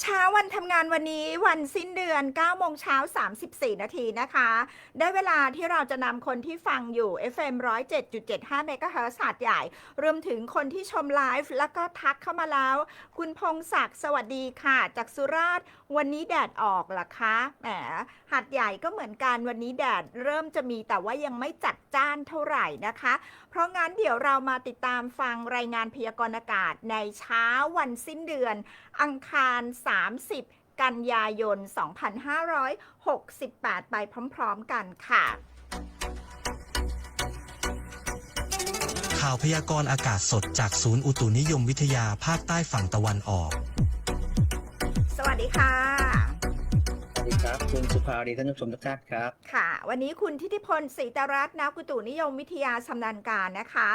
เช้าวันทำงานวันนี้วันสิ้นเดือน9โมงเช้า 34 นาทีนะคะ ได้เวลาที่เราจะนำคนที่ฟังอยู่ FM 107.75 MHz หาดใหญ่ รวมถึงคนที่ชมไลฟ์แล้วก็ทักเข้ามาแล้ว คุณพงศักดิ์สวัสดีค่ะ จากสุราษฎร์วันนี้แดดออกหรอคะแหมหาดใหญ่ก็เหมือนกันวันนี้แดดเริ่มจะมีแต่ว่ายังไม่จัดจ้านเท่าไหร่นะคะ เพราะงั้นเดี๋ยวเรามาติดตามฟังรายงานพยากรณ์อากาศในเช้าวันสิ้นเดือน อังคาร 30 กันยายน 2568 ไปพร้อมๆกันค่ะ ข่าวพยากรณ์อากาศสดจากศูนย์อุตุนิยมวิทยาภาคใต้ฝั่งตะวันออก สวัสดีค่ะสวัส ดีครับ คุณสุภารีท่านผู้ชมทุกท่านครับ ค่ะ วันนี้คุณทิติพลศรีตรัตน์นักอุตุนิยมวิทยาชำนาญการนะคะ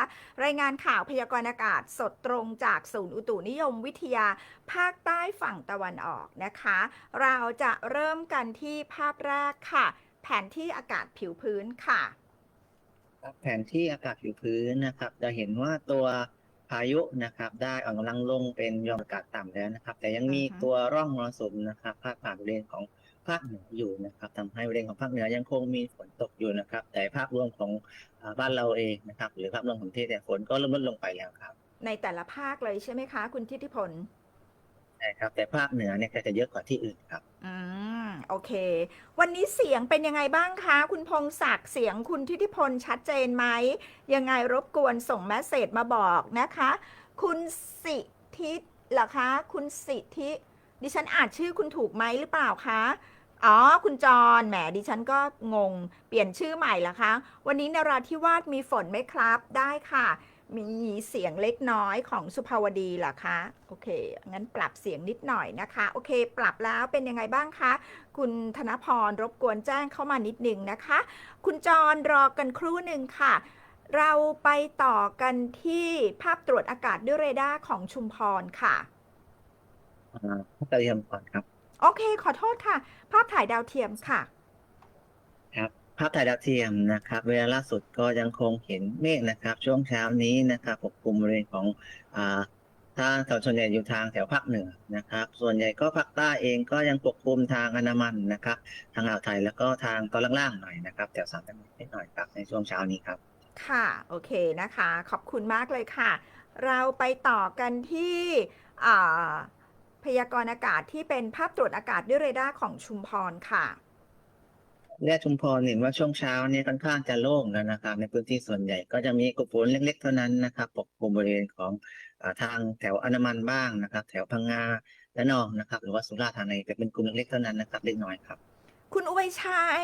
รายงานข่าวพยากรณ์อากาศสดตรงจากศูนย์อุตุนิยมวิทยาภาคใต้ฝั่งตะวันออกนะคะ เราจะเริ่มกันที่ภาพแรกค่ะ แผนที่อากาศผิวพื้นค่ะแผนที่อากาศผิวพื้นนะครับ จะเห็นว่าตัวพายุนะครับได้อ่อนกำลังลงเป็นหย่อมอากาศต่ำแล้วนะครับ แต่ยังมีอือฮึตัวร่องมรสุมนะครับพาดผ่านบริเวณของ ภาคเหนืออยู่นะครับทำให้บริเวณของภาคเหนือยังคงมีฝนตกอยู่นะครับ แต่ภาพรวมของอ่าบ้านเราเองนะครับ หรือภาพรวมของประเทศเนี่ยฝนก็เริ่มลดลงไปแล้วครับ ในแต่ละภาคเลยใช่ไหมคะ คุณทิติพลใช่ครับแต่ภาคเหนือเนี่ยก็จะเยอะกว่าที่อื่นครับ อืมโอเค วันนี้เสียงเป็นยังไงบ้างคะ คุณพงศักดิ์เสียงคุณทิติพลชัดเจนไหม ยังไงรบกวนส่งแมสเซจมาบอกนะคะ คุณสิทธิเหรอคะ คุณสิทธิ ดิฉันอ่านชื่อคุณถูกไหมหรือเปล่าคะ อ๋อ คุณจรแหม ดิฉันก็งง เปลี่ยนชื่อใหม่ละคะ วันนี้นราธิวาสมีฝนไหมครับ ได้ค่ะ มีเสียงเล็กน้อยของสุภาวดีเหรอคะ โอเค งั้นปรับเสียงนิดหน่อยนะคะ โอเค ปรับแล้วเป็นยังไงบ้างคะ คุณธนพรรบกวนแจ้งเข้ามานิดนึงนะคะ คุณจรรอกันครู่หนึ่งค่ะเราไปต่อกันที่ภาพตรวจอากาศด้วยเรดาร์ของชุมพรค่ะ อ่าเตรียมก่อนครับ โอเค ขอโทษค่ะ ภาพถ่ายดาวเทียมค่ะ ครับ ภาพถ่ายดาวเทียมนะครับ เวลาล่าสุดก็ยังคงเห็นเมฆนะครับ ช่วงเช้านี้นะครับปกคลุมบริเวณของอ่าทางแถวส่วนใหญ่อยู่ทางแถวภาคเหนือนะครับ ส่วนใหญ่ก็ภาคใต้เองก็ยังปกคลุมทางอันดามันนะครับ ทางอ่าวไทยแล้วก็ทางตอนล่างๆหน่อยนะครับแถวสามจังหวัดนิดหน่อยครับในช่วงเช้านี้ครับ ค่ะ โอเคนะคะ ขอบคุณมากเลยค่ะ เราไปต่อกันที่อ่า พยากรณ์อากาศที่เป็นภาพตรวจอากาศด้วยเรดาร์ของชุมพรค่ะแยกชุมพรเห็นว่าช่วงเช้านี้ค่อนข้างจะโล่งแล้วนะครับ ในพื้นที่ส่วนใหญ่ก็จะมีกลุ่มฝนเล็กๆเท่านั้นนะครับปกคลุมบริเวณของอาทางแถวอันดามันบ้างนะครับ แถวพังงาและนองนะครับ หรือว่าสุราษฎร์ธานีแต่เป็นกลุ่มเล็กๆเท่านั้นนะครับเล็กน้อยครับ คุณอวยชัย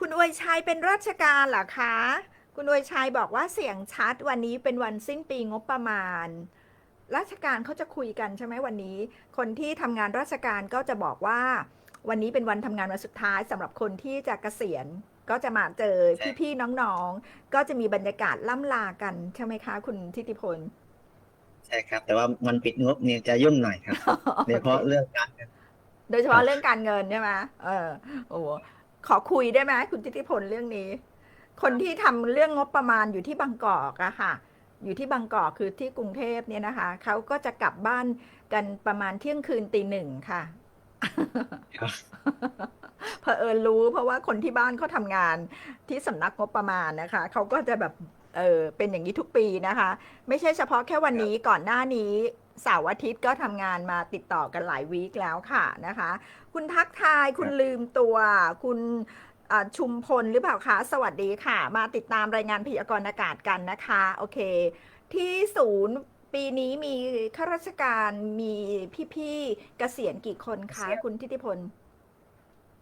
คุณอวยชัยเป็นราชการเหรอคะ คุณอวยชัยบอกว่าเสียงชัดวันนี้เป็นวันสิ้นปีงบประมาณ ราชการเขาจะคุยกันใช่ไหมวันนี้ คนที่ทำงานราชการก็จะบอกว่า วันนี้เป็นวันทำงานวันสุดท้ายสำหรับคนที่จะเกษียณก็จะมาเจอใช่พี่ๆน้องๆ ก็จะมีบรรยากาศล่ำลากันใช่ไหมคะ คุณทิติพล ใช่ครับ แต่ว่ามันปิดงบเนี่ยจะยุ่งหน่อยครับโดยเฉพาะเรื่องการเงินโดยเฉพาะเรื่องการเงินใช่ไหมเออโอ้โหขอคุยได้ไหมคุณทิติพลเรื่องนี้ คนที่ทำเรื่องงบประมาณอยู่ที่บางกอกอะค่ะ อยู่ที่บางกอกคือที่กรุงเทพเนี่ยนะคะเขาก็จะกลับบ้านกันประมาณเที่ยงคืนตีหนึ่งค่ะครับเผอิญรู้เพราะว่าคนที่บ้านเขาทำงานที่สำนักงบประมาณนะคะเขาก็จะแบบเออเป็นอย่างนี้ทุกปีนะคะ ไม่ใช่เฉพาะแค่วันนี้ก่อนหน้านี้เสาร์อาทิตย์ก็ทำงานมาติดต่อกันหลายวีคแล้วค่ะนะคะ คุณทักทายคุณลืมตัว คุณอ่า ชุมพลหรือเปล่าคะ สวัสดีค่ะ มาติดตามรายงานพยากรณ์อากาศกันนะคะ โอเค ที่ศูนย์ปีนี้มีข้าราชการมีพี่ๆเกษียณกี่คนคะ คุณทิติพล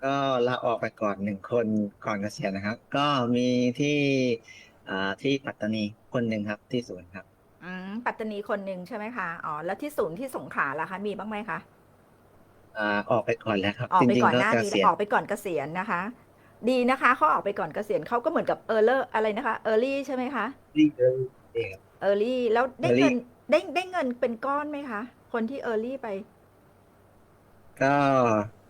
ก็ลาออกไปก่อนหนึ่งคนก่อนเกษียณนะครับ ก็มีที่อ่าที่ปัตตานีคนหนึ่งครับที่ศูนย์ครับอืมปัตตานีคนหนึ่งใช่ไหมคะอ๋อแล้วที่ศูนย์ที่สงขลาล่ะคะ มีบ้างไหมคะอ่าออกไปก่อนแล้วครับออกจไปริงก่อนๆก็หน้าเกนี้ษียณออกไปก่อนเกษียณนะคะ ดีนะคะเขาออกไปก่อนเกษียณเขาก็เหมือนกับเออร์เลอร์อะไรนะคะเออร์ลี่ใช่ไหมคะที่เดิมเองครับ เออร์ลี่แล้วได้ early เงินได้ได้เงินเป็นก้อนไหมคะ คนที่เออร์ลี่ไป ก็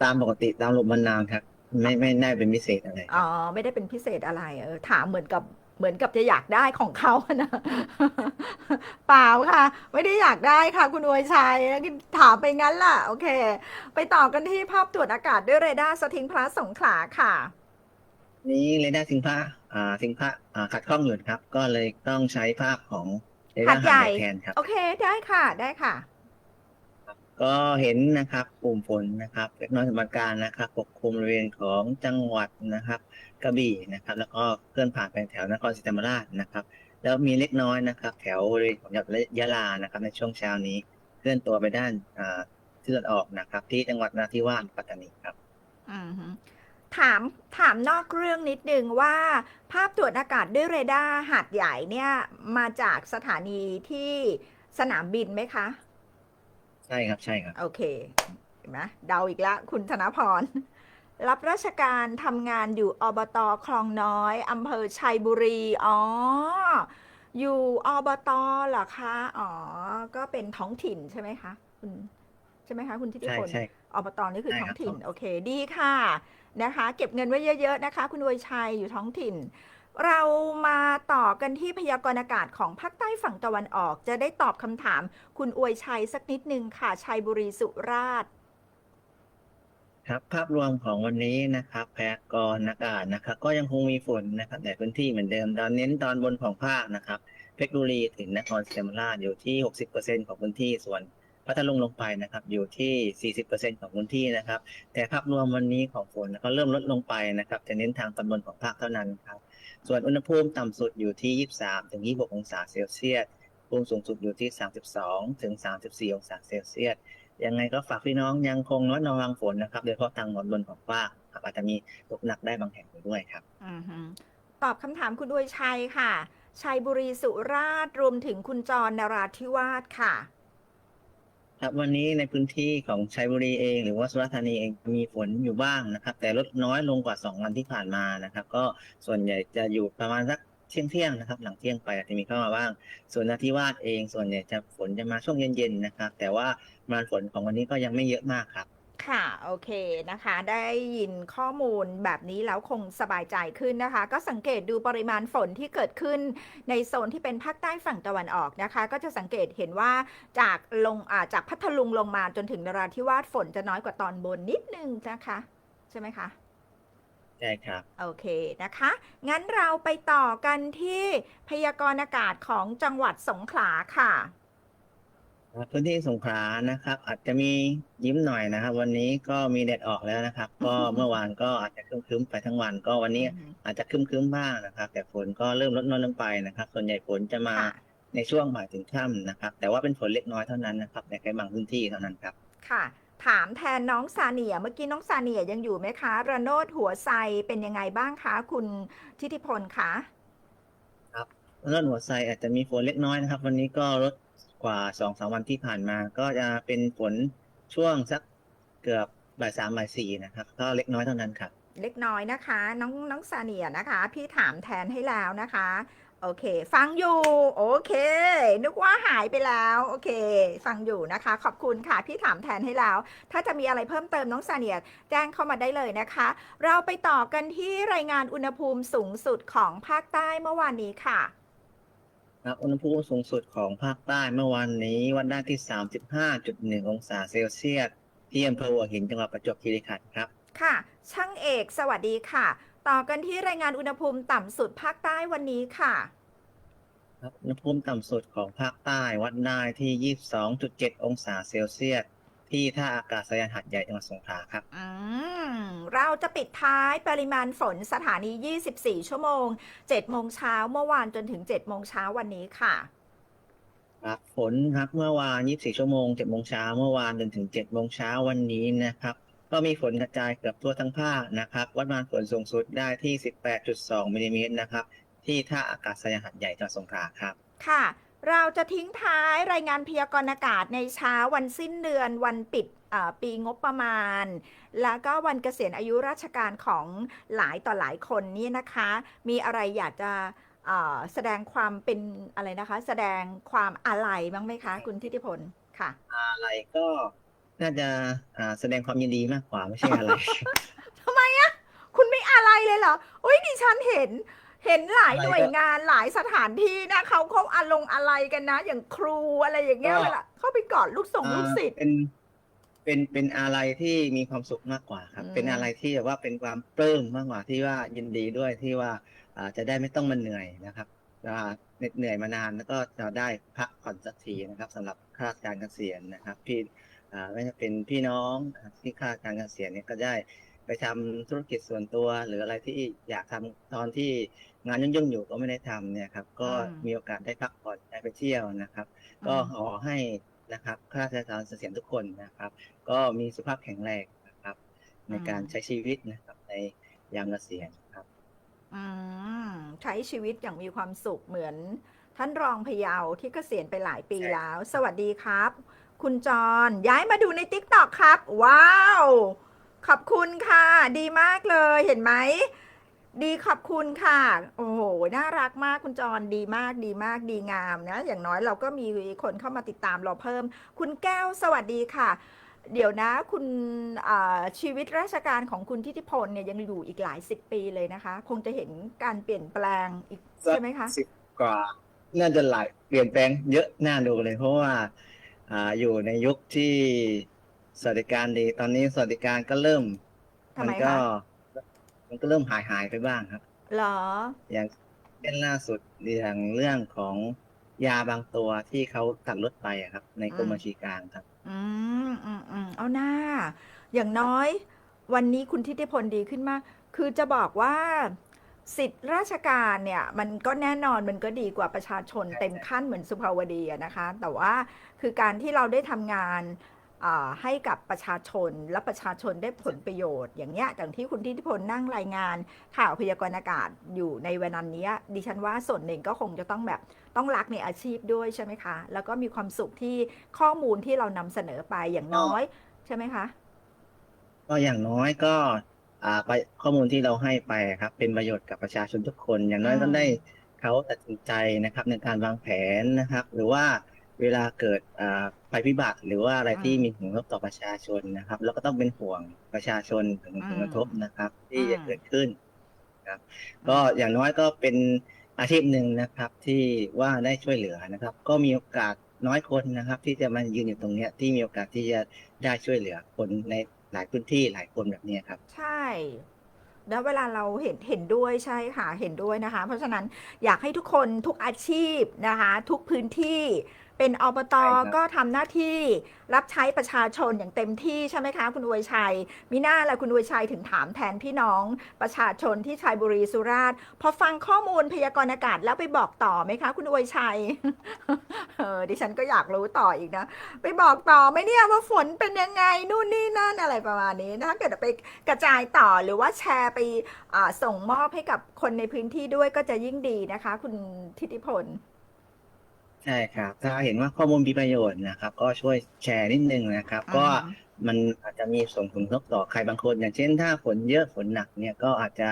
ตามปกติตามระบบมานานครับ ไม่ไม่ได้เป็นพิเศษอะไรอ๋อ ไม่ได้เป็นพิเศษอะไร เออ ถามเหมือนกับเหมือนกับจะอยากได้ของเขาอะนะ เปล่าค่ะ ไม่ได้อยากได้ค่ะ คุณอวยชัยถามไปงั้นล่ะ โอเค ไปต่อกันที่ภาพตรวจอากาศด้วยเรดาร์สถิงพลัสสงขลาค่ะ นี้เรดาร์สิงห์พระอ่าสิงห์พระอ่าขัดข้องอยู่ครับ ก็เลยต้องใช้ภาพของเรดาร์หาดใหญ่หาดใหญ่แทนครับ โอเคได้ค่ะได้ค่ะ ก็เห็นนะครับกลุ่มฝนนะครับเล็กน้อยสมการนะครับปกคลุมบริเวณของจังหวัดนะครับกระบี่นะครับ แล้วก็เคลื่อนผ่านไปแถวนครศรีธรรมราชนะครับ แล้วมีเล็กน้อยนะครับ แถวบริเวณของจังหวัดยะลานะครับ ในช่วงเช้านี้เคลื่อนตัวไปด้านอ่าทิศตะวันออกนะครับ ที่จังหวัดนราธิวาสปัตตานีครับ อืมฮึ ถามถามนอกเรื่องนิดนึงว่า ภาพตรวจอากาศด้วยเรดาร์หาดใหญ่เนี่ย มาจากสถานีที่สนามบินไหมคะ ใช่ครับใช่ครับ โอเคเห็นไหมเดาอีกแล้วคุณธนพร รับราชการทำงานอยู่อบตคลองน้อยอำเภอชัยบุรี อ๋อ อยู่อบตเหรอคะ อ๋อ ก็เป็นท้องถิ่นใช่ไหมคะคุณใช่ไหมคะ คุณทิติใช่พลใช่อบตนี่คือใช่ท้คอรับงถิ่นท้องโอเค ดีค่ะ นะคะ เก็บเงินไว้เยอะ ๆ นะคะ คุณอวยชัยอยู่ท้องถิ่น เรามาต่อกันที่พยากรณ์อากาศของภาคใต้ฝั่งตะวันออก จะได้ตอบคำถามคุณอวยชัยสักนิดนึงค่ะชัยบุรีสุราษฎร์ครับภาพรวมของวันนี้นะครับพยากรณ์อากาศนะครับ ก็ยังคงมีฝนนะครับในพื้นที่เหมือนเดิมตอนเน้นตอนบนของภาคนะครับเพชรบุรีถึงนครศรีธรรมราชอยู่ที่ 60%ของพื้นที่ส่วน พัทลุงลงไปนะครับ อยู่ที่ 40%ของพื้นที่นะครับ แต่ภาพรวมวันนี้ของฝนก็เริ่มลดลงไปนะครับจะเน้นทางตอนบนของภาคเท่านั้นครับ ส่วนอุณหภูมิต่ำสุดอยู่ที่ 23ถึง26 องศาเซลเซียสภูมิสูงสุดอยู่ที่ 32ถึง34 องศาเซลเซียสยังไงก็ฝากพี่น้องยังคงระวังฝนนะครับโดยเฉพาะทางตอนบนของภาคอาจจะมีตกหนักได้บางแห่งด้วยครับอตอบคำถามคุณอวยชัยค่ะ ชัยบุรีสุราษฎร์รวมถึงคุณจรนราธิวาสค่ะ ครับวันนี้ในพื้นที่ของชัยบุรีเอง หรือว่าสุราษฎร์ธานีเองมีฝนอยู่บ้างนะครับ แต่ลดน้อยลงกว่า 2 วันที่ผ่านมานะครับ ก็ส่วนใหญ่จะอยู่ประมาณสักเที่ยงเที่ยงนะครับ หลังเที่ยงไปอาจจะมีเข้ามาบ้าง ส่วนนาทิวาสเองส่วนใหญ่จะฝนจะมาช่วงเย็นๆนะครับ แต่ว่าปริมาณฝนของวันนี้ก็ยังไม่เยอะมากครับ ค่ะโอเคนะคะ ได้ยินข้อมูลแบบนี้แล้วคงสบายใจขึ้นนะคะ ก็สังเกตดูปริมาณฝนที่เกิดขึ้นในโซนที่เป็นภาคใต้ฝั่งตะวันออกนะคะ ก็จะสังเกตเห็นว่าจากลงอ่าจากพัทลุงลงมาจนถึงนราธิวาสฝนจะน้อยกว่าตอนบนนิดนึงนะคะ ใช่ไหมคะใช่ครับ โอเคนะคะ งั้นเราไปต่อกันที่พยากรณ์อากาศของจังหวัดสงขลาค่ะ พื้นที่สงขลานะครับ อาจจะมียิ้มหน่อยนะครับ วันนี้ก็มีแดดออกแล้วนะครับ ก็เมื่อวานก็อาจจะครึ้มๆไปทั้งวัน ก็วันนี้อือฮึอาจจะครึ้มๆบ้างนะครับ แต่ฝนก็เริ่มลดน้อยลงไปนะครับ ส่วนใหญ่ฝนจะมาค่ะในช่วงบ่ายถึงค่ำนะครับ แต่ว่าเป็นฝนเล็กน้อยเท่านั้นนะครับในแค่บางพื้นที่เท่านั้นครับค่ะ ถามแทนน้องซาเนียเมื่อกี้น้องซาเนียยังอยู่ไหมคะระโนดหัวไซเป็นยังไงบ้างคะคุณทิติพลคะเรื่องหัวไซอาจจะมีฝนเล็กน้อยนะครับ วันนี้ก็ลด กว่าสองสามวันที่ผ่านมา ก็จะเป็นฝนช่วงสักเกือบบ่ายสามบ่ายสี่นะครับ ก็เล็กน้อยเท่านั้นครับ เล็กน้อยนะคะ น้องน้องซาเนียนะคะ พี่ถามแทนให้แล้วนะคะ โอเค ฟังอยู่ โอเค นึกว่าหายไปแล้ว โอเค ฟังอยู่นะคะ ขอบคุณค่ะ พี่ถามแทนให้แล้ว ถ้าจะมีอะไรเพิ่มเติมน้องซาเนียแจ้งเข้ามาได้เลยนะคะ เราไปต่อกันที่รายงานอุณหภูมิสูงสุดของภาคใต้เมื่อวานนี้ค่ะ ครับอุณหภูมิสูงสุดของภาคใต้เมื่อวานนี้วัดได้ที่ 35.1 องศาเซลเซียสที่อำเภอหัวหินจังหวัดประจวบคีรีขันธ์ครับ ค่ะ ช่างเอกสวัสดีค่ะ ต่อกันที่รายงานอุณหภูมิต่ำสุดภาคใต้วันนี้ค่ะครับอุณหภูมิต่ำสุดของภาคใต้วัดได้ที่ 22.7 องศาเซลเซียส ที่ท่าอากาศยานหาดใหญ่จังหวัดสงขลาครับ อืมเราจะปิดท้ายปริมาณฝนสถานี 24 ชั่วโมง 7 โมงเช้าเมื่อวานจนถึง 7 โมงเช้าวันนี้ค่ะ ครับฝนครับเมื่อวาน 24 ชั่วโมง 7 โมงเช้าเมื่อวานจนถึง 7 โมงเช้าวันนี้นะครับ ก็มีฝนกระจายเกือบทั่วทั้งภาคนะครับ วัดปริมาณฝนสูงสุดได้ที่ 18.2มิลลิเมตรนะครับ ที่ท่าอากาศยานหาดใหญ่จังหวัดสงขลาครับ ค่ะ เราจะทิ้งท้ายรายงานพยากรณ์อากาศในเช้าวันสิ้นเดือนวันปิดอ่าปีงบประมาณ แล้วก็วันเกษียณอายุราชการของหลายต่อหลายคนนี่นะคะ มีอะไรอยากจะอ่าแสดงความเป็นอะไรนะคะ แสดงความอาลัยบ้างไหมคะ คุณทิติพลค่ะ อะไรก็น่าจะอ่าแสดงความยินดีมากกว่าไม่ใช่อะไรทำไมอะคุณไม่อะไรเลยเหรออุ้ยดิฉันเห็น เห็นหลายอะไรก็หน่วยงานหลายสถานที่นะเขาเขาอาลงอะไรกันนะ อย่างครูอะไรอย่างเงี้ยก็เวลาเข้าไปกอดลูกส่งอ่าลูกศิษย์เป็นเป็นเป็นอะไรที่มีความสุขมากกว่าครับอืมเป็นอะไรที่แบบว่าเป็นความปลื้มมากกว่าที่ว่ายินดีด้วยที่ว่าอ่าจะได้ไม่ต้องมาเหนื่อยนะครับว่าเหน็ดเหนื่อยมานานแล้วก็จะได้พักผ่อนสักทีนะครับสำหรับข้าราชการเกษียณนะครับ พี่อ่าไม่ว่าจะเป็นพี่น้องนะครับที่ข้าราชการเกษียณเนี่ยก็ได้ ไปทำธุรกิจส่วนตัว หรืออะไรที่อยากทำตอนที่งานยุ่งๆอยู่ก็ไม่ได้ทำเนี่ยครับ ก็อืมมีโอกาสได้พักผ่อนได้ไปเที่ยวนะครับ ก็ขอให้นะครับข้าราชการเกษียณทุกคนนะครับ ก็มีสุขภาพแข็งแรงนะครับ ในการอืมใช้ชีวิตนะครับ ในยามเกษียณครับอืมใช้ชีวิตอย่างมีความสุขเหมือน ท่านรองพะเยาที่เกษียณไปหลายปีใช่แล้ว สวัสดีครับ คุณจรย้ายมาดูในติ๊กต็อกครับ ว้าว ขอบคุณค่ะ ดีมากเลยเห็นไหม ดีขอบคุณค่ะ โอ้โห น่ารักมากคุณจรดีมากดีมากดีงามนะ อย่างน้อยเราก็มีคนเข้ามาติดตามเราเพิ่ม คุณแก้วสวัสดีค่ะ เดี๋ยวนะคุณชีวิตราชการของคุณทิติพลเนี่ยยังอยู่อีกหลายสิบปีเลยนะคะ คงจะเห็นการเปลี่ยนแปลงอีกใช่ไหมคะสิบกว่าน่าจะหลายเปลี่ยนแปลงเยอะน่าดูเลย เพราะว่าอ่าอยู่ในยุคที่ สวัสดิการดี ตอนนี้สวัสดิการก็เริ่ม ทำไมมัก็ คะมันก็เริ่มหายหายไปบ้างครับเหรอ อย่างเช่นล่าสุดอย่างเรื่องของยาบางตัวที่เขาตัดลดไปอะครับ ในกรมอืม บัญชีกลางครับ อืมอืมอืมเอาหน้า อย่างน้อย วันนี้คุณทิติพลดีขึ้นมาก คือจะบอกว่า สิทธิราชการเนี่ย มันก็แน่นอนมันก็ดีกว่าประชาชนใช่เต็มขั้นเหมือนสุภาวดีอะนะคะ แต่ว่าคือการที่เราได้ทำงานอ่า ให้กับประชาชนและประชาชนได้ผลประโยชน์ อย่างเนี้ยอย่างที่คุณทิติพลนั่งรายงานข่าวพยากรณ์อากาศอยู่ในวันนั้นเนี้ยดิฉันว่าส่วนหนึ่งก็คงจะต้องแบบต้องรักในอาชีพด้วยใช่ไหมคะ แล้วก็มีความสุขที่ข้อมูลที่เรานำเสนอไปอย่างน้อยใช่ไหมคะ ก็อย่างน้อยก็อ่าไปข้อมูลที่เราให้ไปครับ เป็นประโยชน์กับประชาชนทุกคน อย่างน้อยอืมก็ได้เขาตัดสินใจนะครับในการวางแผนนะครับ หรือว่า เวลาเกิดอ่าภัยพิบัติหรือว่าอะไรที่มีผลกระทบต่อประชาชนนะครับ แล้วก็ต้องเป็นห่วงประชาชนถึงผลกระทบนะครับ ที่จะเกิดขึ้นครับ ก็อย่างน้อยก็เป็นอาชีพหนึ่งนะครับ ที่ว่าได้ช่วยเหลือนะครับ ก็มีโอกาสน้อยคนนะครับ ที่จะมายืนอยู่ตรงเนี้ยที่มีโอกาสที่จะได้ช่วยเหลือคนในหลายพื้นที่หลายคนแบบเนี้ยครับ ใช่ แล้วเวลาเราเห็นเห็นด้วยใช่ค่ะเห็นด้วยนะคะ เพราะฉะนั้นอยากให้ทุกคนทุกอาชีพนะคะ ทุกพื้นที่ เป็นอบตใช่ครับ ก็ทำหน้าที่รับใช้ประชาชนอย่างเต็มที่ใช่ไหมคะคุณอวยชัย มิน่าและคุณอวยชัยถึงถามแทนพี่น้องประชาชนที่ชัยบุรีสุราษฎร์พอฟังข้อมูลพยากรณ์อากาศแล้วไปบอกต่อไหมคะ คุณอวยชัย เออดิฉันก็อยากรู้ต่ออีกนะ ไปบอกต่อไหมเนี่ยว่าฝนเป็นยังไงนู่นนี่นั่นอะไรประมาณนี้ถ้าเกิดไปกระจายต่อหรือว่าแชร์ไปอ่าส่งมอบให้กับคนในพื้นที่ด้วยก็จะยิ่งดีนะคะ คุณทิติพล ใช่ครับ ถ้าเห็นว่าข้อมูลมีประโยชน์นะครับ ก็ช่วยแชร์นิดนึงนะครับ ก็อืมมันอาจจะมีส่งผลกระทบต่อใครบางคน อย่างเช่น ถ้าฝนเยอะฝนหนักเนี่ยก็อาจจะ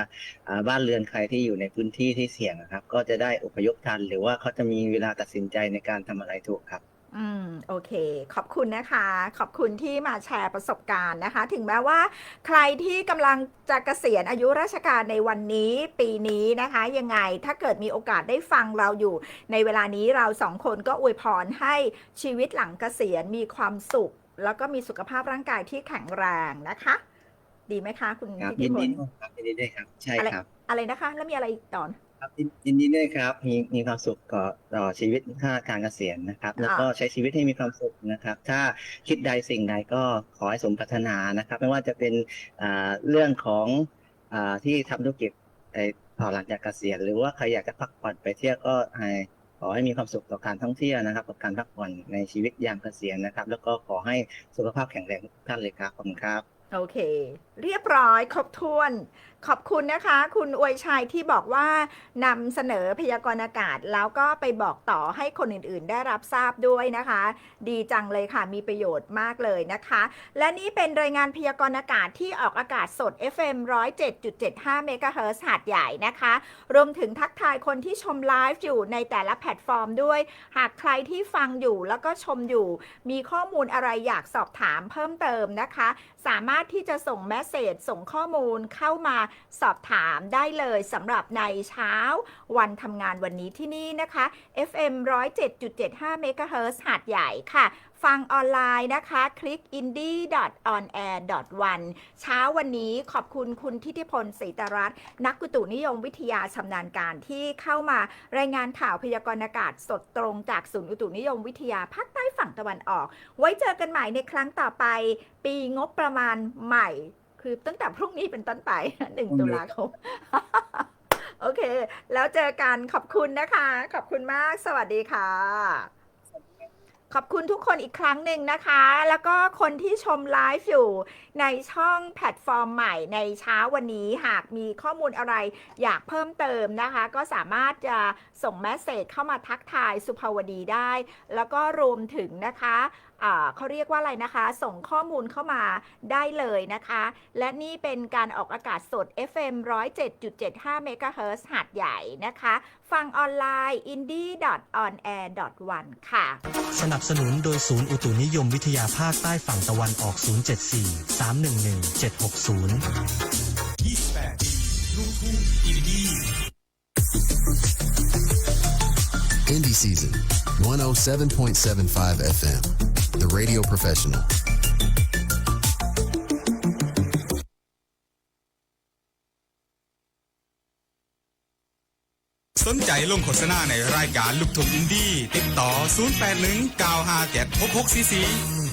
อ่าบ้านเรือนใครที่อยู่ในพื้นที่ที่เสี่ยงนะครับ ก็จะได้อพยพทัน หรือว่าเขาจะมีเวลาตัดสินใจในการทำอะไรถูกครับ อืม โอเค ขอบคุณนะคะ ขอบคุณที่มาแชร์ประสบการณ์นะคะ ถึงแม้ว่า ใครที่กำลังจะเกษียณอายุราชการในวันนี้ปีนี้นะคะ ยังไงถ้าเกิดมีโอกาสได้ฟังเราอยู่ ในเวลานี้เราสองคนก็อวยพรให้ชีวิตหลังเกษียณมีความสุข แล้วก็มีสุขภาพร่างกายที่แข็งแรงนะคะ ดีไหมคะ คุณครับทิยิตินพดีลด้วยครับยินดีด้วยครับ ใช่อะไรครับ อะไรนะคะ แล้วมีอะไรอีกต่อ ครับยินยินดีด้วยครับ มีมีความสุขต่อต่อชีวิตข้าราชการเกษียณนะครับ แล้วก็ใช้ชีวิตให้มีความสุขนะครับ ถ้าคิดใดสิ่งใดก็ขอให้สมปรารถนานะครับ ไม่ว่าจะเป็นอ่าเรื่องของอ่าที่ทำธุรกิจไอ้ต่อหลังจากเกษียณหรือว่าใครอยากจะพักผ่อนไปเที่ยวก็ให้ขอให้มีความสุขต่อการท่องเที่ยวนะครับกับการพักผ่อนในชีวิตยามเกษียณนะครับ แล้วก็ขอให้สุขภาพแข็งแรงทุกท่านเลยครับขอบคุณครับ โอเค เรียบร้อยครบถ้วน ขอบคุณนะคะ คุณอวยชัยที่บอกว่านำเสนอพยากรณ์อากาศ แล้วก็ไปบอกต่อให้คนอื่นๆ ได้รับทราบด้วยนะคะ ดีจังเลยค่ะมีประโยชน์มากเลยนะคะ และนี่เป็นรายงานพยากรณ์อากาศที่ออกอากาศสด FM 107.75เมกะเฮิรตซ์หาดใหญ่นะคะ รวมถึงทักทายคนที่ชมไลฟ์อยู่ในแต่ละแพลตฟอร์มด้วย หากใครที่ฟังอยู่แล้วก็ชมอยู่ มีข้อมูลอะไรอยากสอบถามเพิ่มเติมนะคะ สามารถที่จะส่งแมสเสจส่งข้อมูลเข้ามาสอบถามได้เลยสำหรับในเช้าวันทำงานวันนี้ที่นี่นะคะ FM 107.75 MHz หาดใหญ่ค่ะ ฟังออนไลน์นะคะคลิก indie on air one เช้าวันนี้ขอบคุณคุณทิติพลศรีตรัตน์นักกุตุนิยมวิทยาชำนาญการที่เข้ามารายงานข่าวพยากรณ์อากาศสดตรงจากศูนย์อุตุนิยมวิทยาภาคใต้ฝั่งตะวันออก ไว้เจอกันใหม่ในครั้งต่อไป ปีงบประมาณใหม่ คือตั้งแต่พรุ่งนี้เป็นต้นไป1ตุลาคมโอเค แล้วเจอกันขอบคุณนะคะ ขอบคุณมาก สวัสดีค่ะ ขอบคุณทุกคนอีกครั้งหนึ่งนะคะ แล้วก็คนที่ชมไลฟ์อยู่ในช่องแพลตฟอร์มใหม่ในเช้าวันนี้หากมีข้อมูลอะไรอยากเพิ่มเติมนะคะ ก็สามารถจะส่งแมสเซจเข้ามาทักทายสุภาวดีได้ แล้วก็รวมถึงนะคะ เขาเรียกว่าอะไรนะคะ ส่งข้อมูลเข้ามาได้เลยนะคะ และนี่เป็นการออกอากาศสด FM 107.75 MHz หาดใหญ่นะคะ ฟังออนไลน์ indie.onair.one ค่ะ สนับสนุนโดยศูนย์อุตุนิยมวิทยาภาคใต้ฝั่งตะวันออก 074 311 760 Indie Season, 107.75 FM, The Radio Professional. สนใจลงโฆษณาในรายการลูกทุ่งอินดี้ติดต่อ 0819576644